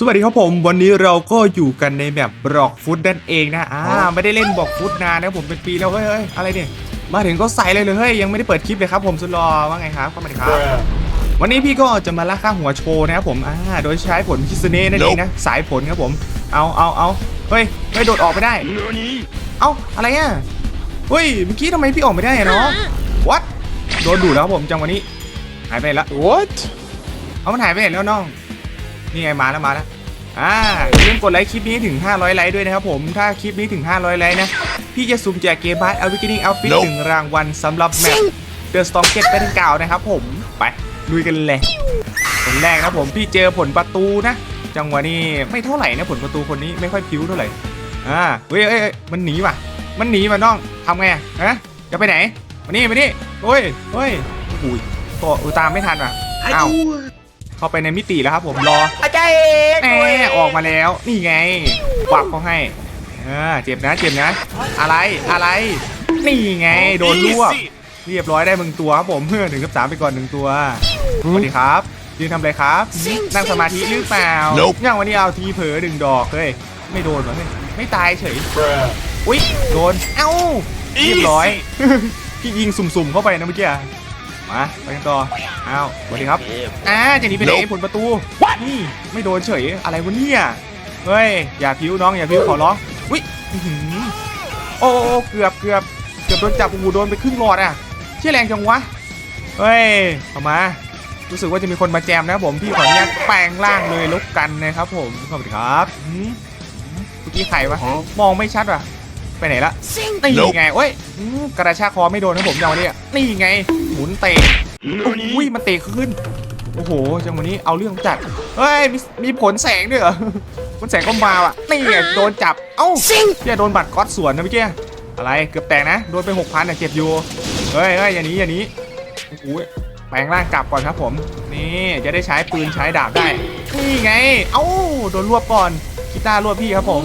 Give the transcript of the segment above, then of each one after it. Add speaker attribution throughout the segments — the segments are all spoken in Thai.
Speaker 1: สวัสดีครับผมวันนี้เราก็อยู่กันในแบบบล็อกฟุตนั่นเองนะอ่าไม่ได้เล่นบล็อกฟุตนานนะผมเป็นปีแล้วเฮ้ยเฮ้ยอะไรเนี่ยมาถึงก็ใส่เลยเลยเฮ้ยยังไม่ได้เปิดคลิปเลยครับผมสุดรอว่าไงครับเข้ามาดิครับ วันนี้พี่ก็จะมาล่าค่าหัวโชว์นะครับผมอ่าโดยใช้ผลคิสเน่นั่นเองนะสายผลครับผมเอาเอาเอาเฮ้ยเฮ้ยโดดออกไม่ได้ เอ้าอะไรอะเฮ้ยเมื่อกี้ทำไมพี่ออกไม่ได้อะเนาะวัดโดนดูดแล้วครับผมจังหวะนี้ หายไปไหนละ
Speaker 2: What?
Speaker 1: เอามันหายไปไหนแล้วน้อง นี่ไงมาแล้วมาแล้วอ่าอย่าลืมกดไลค์คลิปนี้ถึง 500 ไลค์ด้วยนะครับผมถ้าคลิปนี้ถึง 500 ไลค์นะพี่จะสุ่มแจกเกมบัสเอาวิก i นิ่งเอาฟิต
Speaker 2: Nope
Speaker 1: หนึ่งรางวัลสำหรับแมปเดอะสตองเก็ตเป็นเก่านะครับผมไปลุยกันเลยคนแรกนะผมพี่เจอผลประตูนะ จังหวะนี้ไม่เท่าไหร่นะผลประตูคนนี้ไม่ค่อยพิ้วเท่าไหร่อ่าเฮ้ยเอ้ยเอ้ยมันหนีว่ะ มันหนีว่ะน้องทำไงอะฮะจะไปไหนมานี่มานี่โอ้ยเฮ้ยอุ้ยตัวอุยตามไม่ทันว่ะอ้าว เข้าไปในมิติแล้วครับผมรอ
Speaker 2: อาจารย์
Speaker 1: แหมออกมาแล้วนี่ไงควักเขาให้อ่าเจ็บนะเจ็บนะ อะไรอะไรนี่ไงโดนลวกเรียบร้อยได้มึงตัวครับผมเพื่อหนึ่งกับสามไปก่อนหนึ่งตัวสวัสดีครับยืนทำอะไรครับ นั่งสมาธิหรือเปล่า
Speaker 2: Nope
Speaker 1: อย่างวันนี้เอาทีเผลอหนึ่งดอกเฮ้ยไม่โดนเหรอเฮ้ยไม่ตายเฉยอุ้ยโดนเอ้าเรียบร้อยพี่ยิงสุ่มๆเข้าไปนะเมื่อกี้อะ มาไปกันต่อเอ้าสวัสดีครับอ่าจะหนีไปไหน
Speaker 2: Nope
Speaker 1: ผลประตูนี่ไม่โดนเฉยอะไรวะเนี่ยเฮ้ยอย่าพิ้วน้องอย่าพิ้วขอร้องอุ้ยอื้อหือโอ้โอ้โอ้เกือบเกือบเกือบโดนจับโอ้โหโดนไปครึ่งหลอดอะเชี่ยแรงจังวะเฮ้ยเอามารู้สึกว่าจะมีคนมาแจมนะครับผมพี่ขออนุญาตแปลงร่างเลยแลุกกันนะครับผมสวัสดีครับอืมเมื่อกี้ใครวะมองไม่ชัดว่ะ ไปไหนละนี่
Speaker 2: Nope
Speaker 1: ไงเว้ยอืมกระชากคอไม่โดนนะผมอย่างวันนี้อะนี่ไงหมุนเตะอุ้ยมันเตะขึ้นโอ้โหจังหวะนี้เอาเรื่องจัดเฮ้ยมีมีผลแสงด้วยเหรอผลแสงก็มาว่ะนี่ไงโดนจับเอ้าเฮียโดนบัตรก๊อตสวนนะเมื่อกี้อะไรเกือบแตกนะโดนไปหกพันอะเจ็บอยู่เฮ้ยเฮ้ยอย่าหนี้อย่าหนี้โอ้โหแปลงร่างกลับก่อนครับผม นี่จะได้ใช้ปืนใช้ดาบได้นี่ไง เอ้าโดนรวบก่อนกีตาร์รวบพี่ครับผม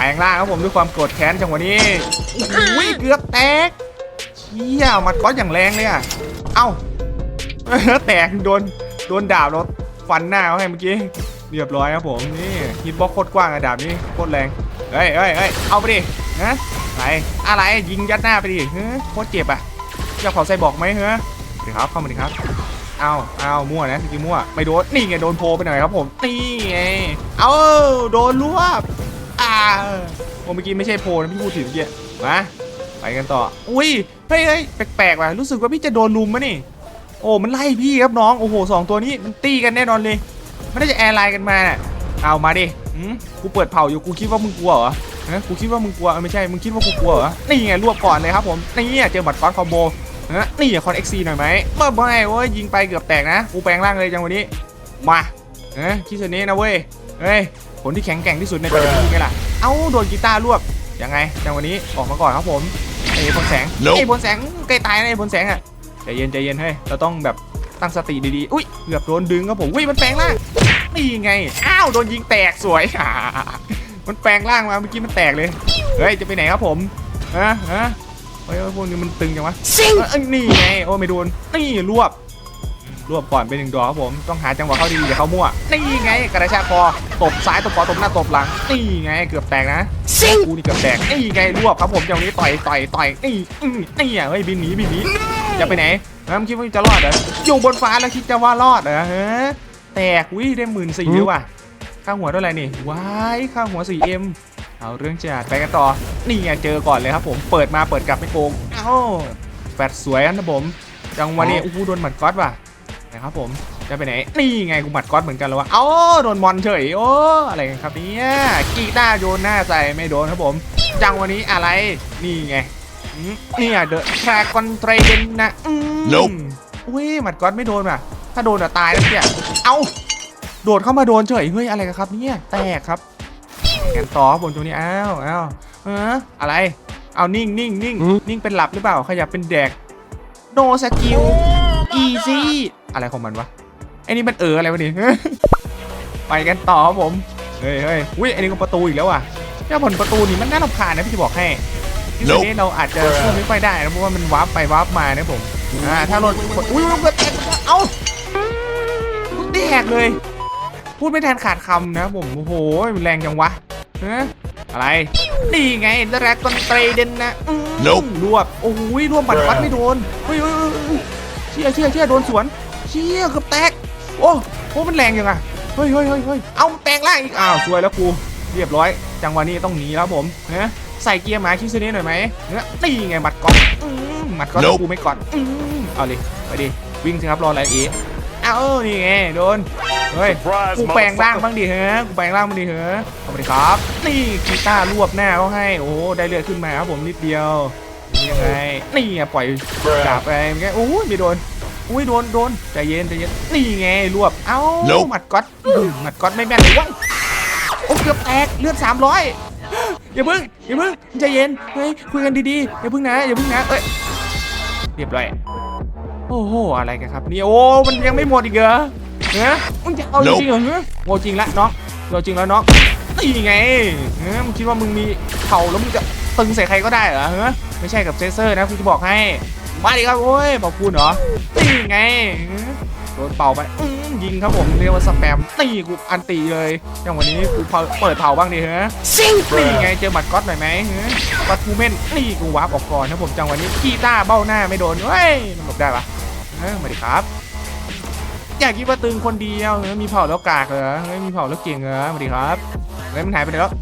Speaker 1: แปลงร่างครับผมด้วยความโกรธแค้นจังหวะนี้โอ้โหเกือบแตกเชี่ยมัดก๊อตอย่างแรงเลยอะเอ้าแตกโดนโดนดาบแล้วฟันหน้าเขาให้เมื่อกี้เรียบร้อยครับผมนี่ฮิตบ็อกโคตรกว้างอะดาบนี้โคตรแรงเฮ้ยเฮ้ยเฮ้ยเอาไปดินะอะไรอะไรยิงยัดหน้าไปดิเฮ้ยโคตรเจ็บอะอยากขอใส่บอกไหมเฮ้ยสวัสดีครับเข้ามาดิครับเอาเอามั่วนะสกิลมั่วไม่โดนนี่ไงโดนโพไปหน่อยครับผมนี่ไงเอาโดนรวบอ่า โอ้เมื่อกี้ไม่ใช่โพนะพี่พูดถึงเมื่อกี้มาไปกันต่อ อุ้ยเฮ้ยเฮ้ยแปลกๆว่ะรู้สึกว่าพี่จะโดนลุมมะนี่ โอ้มันไล่พี่ครับน้องโอ้โหสองตัวนี้มันตีกันแน่นอนเลยมันน่าจะแอร์ไลน์กันมาน่ะเอามาดิหืมกูเปิดเผาอยู่กูคิดว่ามึงกลัวเหรอฮะกูคิดว่ามึงกลัวไม่ใช่มึงคิดว่ากูกลัวเหรอนี่ไงรวบก่อนเลยครับผมนี่เจอบัตรคอนคอมโบฮะนี่คอนเอ็กซีหน่อยไหมเมื่อไม่เว้ยยิงไปเกือบแตกนะกูแปลงร่างเลยจังวันนี้มาเฮ้ยคิดเสนี้นะเว้ยเฮ้ย ผลที่แข็งแกร่งที่สุดในปัจจุบันไงล่ะ เอ้าโดนกีตาร์รวบยังไงจังวันนี้ออกมาก่อนครับผมไอ้พลแสง
Speaker 2: Nope
Speaker 1: ไอ้พลแสงใกล้ตายนะไอ้พลแสงอะใจเย็นใจเย็นเฮ้ยเราต้องแบบตั้งสติดีๆ อุ้ยเกือบโดนดึงครับผมอุ้ยมันแปลงร่างนี่ไง อ้าวโดนยิงแตกสวยอ่ามันแปลงร่างมาเมื่อกี้มันแตกเลย เฮ้ยจะไปไหนครับผมฮะฮะเฮ้ยพวกนี้มันตึงจังวะเอ้ยนี่ไงโอ้ไม่โดนนี่รวบ รวบก่อนไปหนึ่งดอกครับผมต้องหาจังหวะเข้าดีๆอย่าเข้ามั่วนี่ไงกระชากคอตบซ้ายตบขวาตบหน้าตบหลังนี่ไงเกือบแตกนะกูนี่เกือบแตกนี่ไงรวบครับผมจังหวะนี้ต่อยต่อยต่อยนี่อือนี่อะเฮ้ยบินหนีบินหนีจะไปไหนน้ำคิดว่าจะรอดเหรออยู่บนฟ้าแล้วคิดจะว่ารอดเหรอฮะแตกวิได้หมื่นสี่เลยว่ะค่าหัวเท่าไหร่นี่ว้ายค่าหัว 4M เอาเรื่องจัดไปกันต่อ นี่ไงเจอก่อนเลยครับผมเปิดมาเปิดกลับไม่โกงเอ้าแฟดสวยนะผมจังหวะนี้อู้หูโดนหมัดก๊อตว่ะ นะครับผมจะไปไหนนี่ไงกูหมัดก๊อตเหมือนกันแล้ววะเอ้าโดนมอนเฉยโอ้อะไรกันครับเนี่ยกีตาร์โยนหน้าใส่ไม่โดนครับผม จังหวะนี้อะไรนี่ไงอืมเนี่ยเดอะทรากอนเทรนนะอืม
Speaker 2: Nope
Speaker 1: อุ้ยหมัดก๊อตไม่โดนว่ะ ถ้าโดนอะตายแล้วเนี่ยเอาโดดเข้ามาโดนเฉยเฮ้ยอะไรกันครับเนี่ยแตกครับกันต่อครับผมตรงนี้อ้าวอ้าวเอออะไรเอานิ่งนิ่งนิ่ง
Speaker 2: อืม
Speaker 1: นิ่งเป็นหลับหรือเปล่าขยับเป็นแดกโนสกิล อีซี่อะไรของมันวะไอ้นี่มันเอออะไรวะนี่ไปกันต่อครับผมเฮ้ยเฮ้ยอุ้ยอันนี้ก็ประตูอีกแล้วอะเจ้าผลประตูนี่มันน่ารำคาญนะพี่จะบอกให้ที่ตอนนี้เราอาจจะช่วยไม่ค่อยได้นะเพราะว่ามันวาร์ปไปวาร์ปมานะผมอ่าถ้าเราอุ้ยมันเกิดแตกเอ้าแตกเลย พูดไม่ทันขาดคำนะผมโอ้โหมันแรงจังวะฮะอะไรนี่ไงดรากอนเตรเดนนะอืม
Speaker 2: Nope
Speaker 1: รวบโอ้ยรวบบัตรวัดไม่โดนเฮ้ย เฮ้ยเฮ้ยเฮ้ยเชี่ยเชี่ยเชี่ยโดนสวนเชี่ยเกือบแตก โอ้โหมันแรงยังไงเฮ้ยเฮ้ยเฮ้ยเฮ้ยเอาแตกล่างอีกอ้าวสวยแล้วกูเรียบร้อย จังหวะนี้ต้องหนีแล้วผมเนะใส่เกียร์หมาคิสเน่หน่อยไหมเนี่ยนี่ไงบัตรก๊อฟอืมบัตรก๊อฟ
Speaker 2: Nope
Speaker 1: กูไม่ก่อนอืมเอาเลยไปดิวิ่งสิครับรออะไรอีกเอานี่ไงโดนเฮ้ย
Speaker 2: Surprise,
Speaker 1: กูแปลงร่าง
Speaker 2: motherfucker.
Speaker 1: บ้างดิเฮ้กูแปลงร่างบ้างดิเฮ้สวัสดีครับนี่กีตาร์รวบหน้าเขาให้โอ้ได้เลือดขึ้นมาครับผมนิดเดียวนี่ ยังไงนี่อะปล่อยดาบไปเมื่อกี้โอ้ยไม่โดนอุ้ยโดนโดนใจเย็นใจเย็นนี่ไงรวบเอ้า
Speaker 2: Nope
Speaker 1: หมัดก๊อตอืมหมัดก๊อตไม่แม่นเลยว้ายโอ้เกือบแตกเลือด300อย่าพึ่งอย่าพึ่งใจเย็นเฮ้ยคุยกันดีๆอย่าพึ่งนะอย่าพึ่งนะเอ้ยเรียบร้อยโอ้โหอะไรกันครับเนี่ยโอ้มันยังไม่หมดอีกเหรอเฮ้ยมึงจะเอาจริงๆเหรอเฮ้ยโง่จริงละน้องเราจริงแล้วน้องนี่ไงเฮ้ยมึงคิดว่ามึงมีเข่าแล้วมึงจะ ตึงใส่ใครก็ได้เหรอเฮ้ยไม่ใช่กับเซเซอร์นะกูจะบอกให้ มาดิครับโอ้ยบอกคุณเหรอนี่ไงโดนเป่าไปยิงครับผมเรียกว่าสแปมตีกูอันตีเลยอย่างวันนี้กูเปิดเผาบ้างดิเฮ้ยนี่ไงเจอหมัดก๊อตหน่อยไหมเฮ้ยก๊อตทูเมนนี่กูวาร์ปออกก่อนนะผมจังวะนี้กีตาร์เบ้าหน้าไม่โดนเฮ้ยมันหลบได้ปะเออมาดิครับอยากคิดว่าตึงคนเดียวมีเผาแล้วกากเหรอมีเผาแล้วเก่งเหรอมาดิครับเฮ้ยมันหายไปไหนแล้ว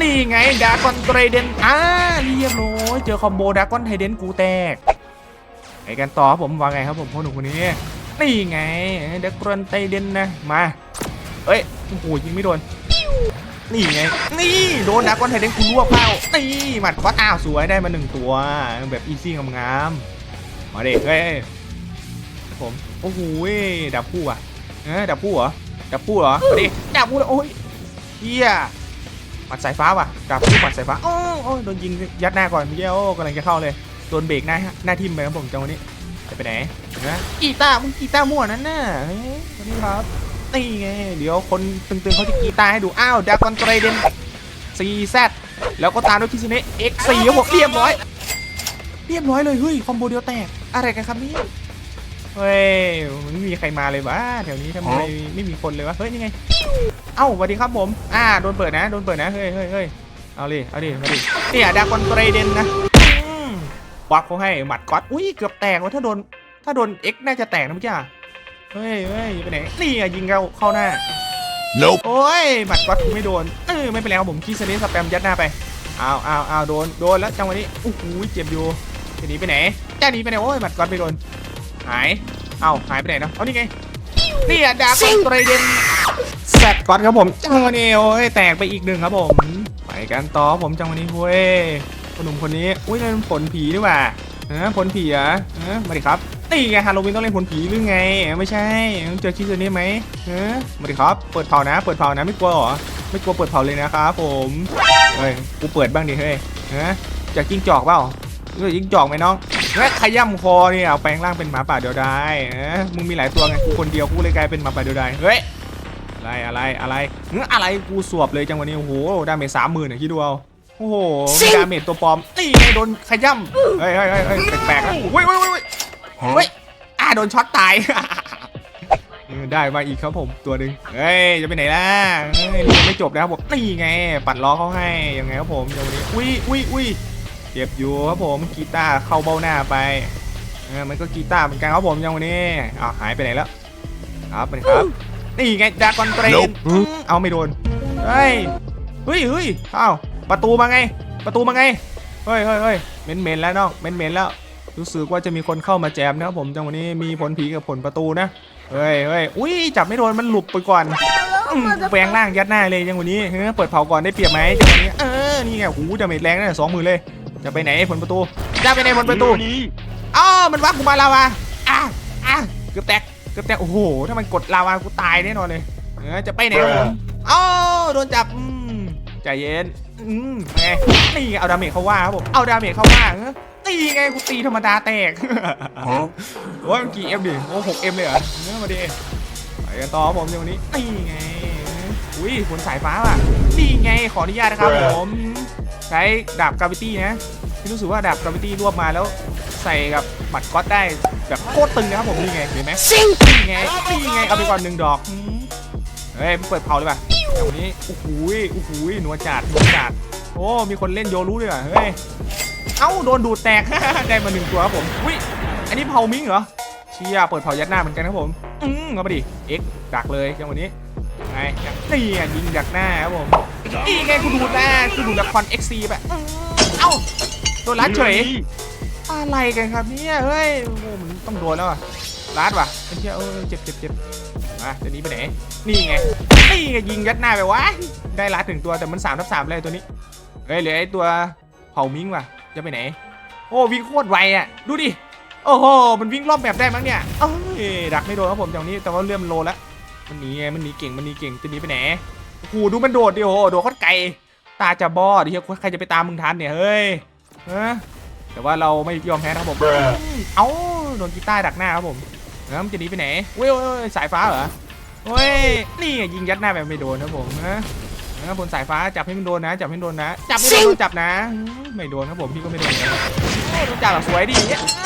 Speaker 1: นี่ไงดากอนไทรเดนอ่าเรียบร้อยเจอคอมโบดากอนไทรเดนกูแตกไปกันต่อครับผมว่าไงครับผมพ่อหนุ่มคนนี้นี่ไงดากอนไทรเดนนะมาเอ้ยโอ้โหยิงไม่โดนนี่ไง นี่โดนดากอนไทรเดนกูรวบเข้านี่หมัดก็อ้าวสวยได้มาหนึ่งตัวแบบอีซี่งามๆมาเด็กเฮ้ยผมโอ้โหดับผู้อะเออดับผู้เหรอดับผู้เหรอมาดิดับผู้โอ้ยเฮีย ปัดสายฟ้าว่ะดับผู้ปัดสายฟ้าโอ้โอ้ยโดนยิงยัดหน้าก่อนเมื่อกี้โอ้กำลังจะเข้าเลยโดนเบรกหน้าหน้าทิมไปครับผมจังหวะนี้จะไปไหนนะกีตาร์มึงกีตาร์มั่วนั่นน่ะเฮ้ยสวัสดีครับนี่ไงเดี๋ยวคนตึงๆเขาจะกีตาร์ให้ดูอ้าวดากอนไตรเดนซีแซดแล้วก็ตามด้วยคิสเนะเอ็กซีครับผมเรียบร้อย เรียบร้อยเลยเฮ้ยคอมโบเดียวแตกอะไรกันครับนี่ เฮ้ยไม่มีใครมาเลยวะแถวนี้ทำไมไม่มีคนเลยวะเฮ้ยนี่ไง เอ้าสวัสดีครับผม อ่าโดนเปิดนะโดนเปิดนะเฮ้ยเฮ้ยเฮ้ยเอาดิเอาดิมาดิเนี่ยดากอนเตรเดนนะอืมวักเขาให้หมัดก๊อตอุ้ยเกือบแตกว่าถ้าโดนถ้าโดนเอ็กน่าจะแตกนะพี่จ้าเฮ้ยเฮ้ยไปไหนนี่อะยิงเข้าเข้าหน้า
Speaker 2: Nope.
Speaker 1: โอ้ยหมัดก๊อตกูไม่โดนเออไม่เป็นไรครับผมคีสเนสสแปมยัดหน้าไปเอาเอาเอาโดนโดนแล้วจังหวะนี้โอ้โหเจ็บอยู่จะหนีไปไหนจะหนีไปไหนโอ้ยหมัดก๊อตไม่โดน หาย เอาหายไปไหนเนาะเอานี่ไง นี่อะดาบอนเตรเดนแซดก๊อตครับผมจังหวะนี้โอ้ยแตกไปอีกหนึ่งครับผม ไปกันต่อผมจังหวะนี้เว้ยคนหนุ่มคนนี้อุ้ยนั่นผลผีนี่หว่าเออผลผีเหรอะเออมาดิครับนี่ไงฮาโลวีนต้องเล่นผลผีหรือไง ไม่ใช่ต้องเจอคิสเน่ไหมเออมาดิครับ เปิดเผานะ เปิดเผานะไม่กลัวเหรอไม่กลัวเปิดเผาเลยนะครับผมเฮ้ยกูเปิดบ้างดิเฮ้ยเออจะกิ้งจอกเปล่าเออยิงจอกไหมน้อง และขย่ำคอเนี่ยเอาแปลงร่างเป็นหมาป่าเดียวดายเออมึงมีหลายตัวไงกูคนเดียวกูเลยกลายเป็นหมาป่าเดียวดายเฮ้ยอะไรอะไรอะไรเงอะไรกูสวบเลยจังวันนี้โอ้โหดาเมจสามหมื่นอะคิดดูเอาโอ้โหมีดาเมจตัวปลอมนี่ไงโดนขย่ำเฮ้ยเฮ้ยเฮ้ยเฮ้ยแปลกๆนะเฮ้ยเฮ้ยเฮ้ยเฮ้ยเฮ้ยอ่าโดนช็อตตายเออได้มาอีกครับผมตัวหนึ่งเฮ้ยจะไปไหนล่ะเฮ้ยเรียนไม่จบนะครับผมนี่ไงปัดล้อเขาให้ยังไงครับผมจังวันนี้อุ้ยอุ้ยอุ้ย เจ็บอยู่ครับผมกีตาร์เข้าเบ้าหน้าไปเออมันก็กีตาร์เหมือนกันครับผมยังวันนี้อ้าวหายไปไหนแล้วครับมันครับนี่ไงดากอนเตรน
Speaker 2: Nope
Speaker 1: เอาไม่โดนเฮ้ยเฮ้ยเฮ้ยอ้าวประตูมาไง ประตูมาไงเฮ้ยเฮ้ยเฮ้ยเหม็นเหม็นแล้วน้องเหม็นเหม็นแล้วรู้สึกว่าจะมีคนเข้ามาแจมนะครับผมจังวันนี้มีผลผีกับผลประตูนะเฮ้ยเฮ้ยอุ้ยจับไม่โดนมันหลุดไปก่อนอืมแปลงร่างยัดหน้าเลยยังวันนี้เฮ้ยเปิดเผาก่อนได้เปรียบไหมจังวันนี้เออนี่ไงหูดาเมจแรงนะสองหมื่นเลย จะไปไหนผลประตูจะไปไหนผลประตูอ้าวมันวักกูมาลาวาอะอะเกือบแตกเกือบแตกโอ้โหถ้ามันกดลาวากูตายแน่นอนเลยเออจะไปไหนครับผมอ้าวโดนจับอืมใจเย็นอืมไงนี่ไงเอาดาเมจเข้าว่าครับผมเอาดาเมจเข้าว่าเออนี่ไงกูตีธรรมดาแตก
Speaker 2: Huh?
Speaker 1: โอ้ยมันกี่เอ็มดิโอ้หกเอ็มเลยเหรอเนื้อมาดิไปกันต่อครับผมเดี๋ยววันนี้นี่ไงอุ้ยผลสายฟ้าว่ะนี่ไงขออนุญาตนะครับผม ใช้ดาบกราวิตี้นะที่รู้สึกว่าดาบกราวิตี้รวบมาแล้วใส่กับหมัดก๊อตได้แบบโคตรตึงนะครับผมนี่ไงเห็นไหมนี่ไงนี่ไงเอาไปก่อนหนึ่งดอกเฮ้ยมึงเปิดเผาเลยป่ะจังหวนี้โอ้โหยโอ้โหยหนัวจัดหนัวจัดโอ้มีคนเล่นโยรู้ด้วยว่ะเฮ้ยเอ้าโดนดูดแตกได้มาหนึ่งตัวครับผมอุ้ยอันนี้เผามิงเหรอเชียเปิดเผายัดหน้าเหมือนกันครับผมอืมเอามาดิเอ็กดักเลยจังวะนี้ไงนี่ยิงดักหน้าครับผม นี่ไงกูดูดหน้ากูดูดละครเอ็กซีแบบอืมเอ้าโดนลัดเฉยอะไรกันครับเนี่ยเฮ้ยโอ้โหมันต้องโดนแล้วอะลาดว่ะไอ้เชี่ยเออเจ็บเจ็บเจ็บมาจะหนี้ไปไหนนี่ไงนี่ไงยิงยัดหน้าไปวะได้ลาดถึงตัวแต่มันสามทับสามเลยตัวนี้เฮ้ยเหลือไอ้ตัวเผามิงว่ะจะไปไหน โอ้วิ่งโคตรไวอะดูดิโอ้โหมันวิ่งรอบแบบได้มั้งเนี่ยเอ้ยดักไม่โดนครับผมอย่างนี้แต่ว่าเลื่อมโลแล้วมันหนีไงมันหนีเก่งมันหนีเก่งจะหนีไปไหน โอ้โหดูมันโดดดิโอ้โหโดดโคตรไกลตาจะบอดดิเฮียใครจะไปตามมึงทันเนี่ยเฮ้ยเออแต่ว่าเราไม่ยอมแพ้นะครับผมเอ้าโดนกีตาร์ดักหน้าครับผมแล้วมันจะหนีไปไหนเว้ยเว้ยเว้ยสายฟ้าเหรอเฮ้ยนี่ไงยิงยัดหน้าแบบไม่โดนครับผมนะนะบนสายฟ้าจับให้มันโดนนะ จับให้มันโดนนะ จับไม่โดนโดนจับนะอืมไม่โดนครับผมพี่ก็ไม่โดนนะโอ้โดนจับแบบสวยดีเอ้าแ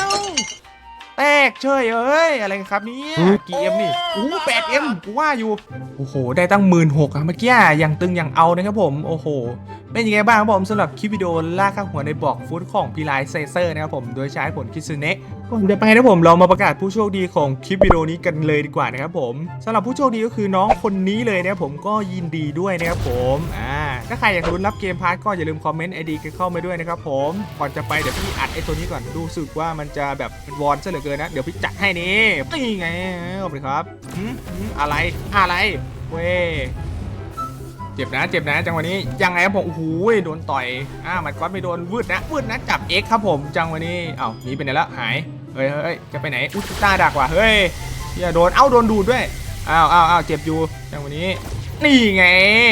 Speaker 1: ตกเฉยเอ้ยอะไรกันครับเนี่ยกี่เอ็มนี่อู้แปดเอ็มกูว่าอยู่โอ้โหได้ตั้งหมื่นหกอะเมื่อกี้อย่างตึงอย่างเอานะครับผมโอ้โห เป็นยังไงบ้างครับผมสำหรับคลิปวิดีโอล่าข้างหัวในบอกฟุตของพีไลเซเซอร์นะครับผมโดยใช้ผลคิซึเนะก่อนจะไปนะผมเรามาประกาศผู้โชคดีของคลิปวิดีโอนี้กันเลยดีกว่านะครับผมสำหรับผู้โชคดีก็คือน้องคนนี้เลยนะครับผมก็ยินดีด้วยนะครับผมอ่า ถ้าใครอยากลุ้นรับเกมพาร์ทก็อย่าลืมคอมเมนต์ไอดีกันเข้ามาด้วยนะครับผมก่อนจะไปเดี๋ยวพี่อัดไอตัวนี้ก่อนดูสึกว่ามันจะแบบวอนซะเหลือเกินนะ เดี๋ยวพี่จัดให้นี่นี่ไงขอบคุณครับหืมอะไรอะไรเว้เจ็บนะเจ็บนะจังหวะนี้ยังไงครับผมโอ้โหโดนต่อยอ่ามันก็ไม่โดนวืดนะวืดนะจับ X ครับผมจังหวะนี้เอ้าหนีไปไหนแล้วหายเฮ้ยเฮ้ยจะไปไหนอุ้ยตาดักว่ะเฮ้ยอย่าโดนเอ้าโดนดูดด้วยอ้าวอ้าวอ้าวเจ็บอยู่จังหวะนี้ นี่ไง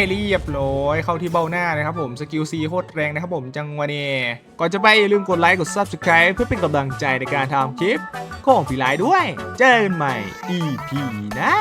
Speaker 1: เรียบร้อยเข้าที่เบ้าหน้านะครับผมสกิลซีโคตรแรงนะครับผมจังหวะนี้ก่อนจะไปอย่าลืมกดไลค์กด Subscribe เพื่อเป็นกำลังใจในการทำคลิปของพี่ไลด้วย เจอกันใหม่ EP หน้า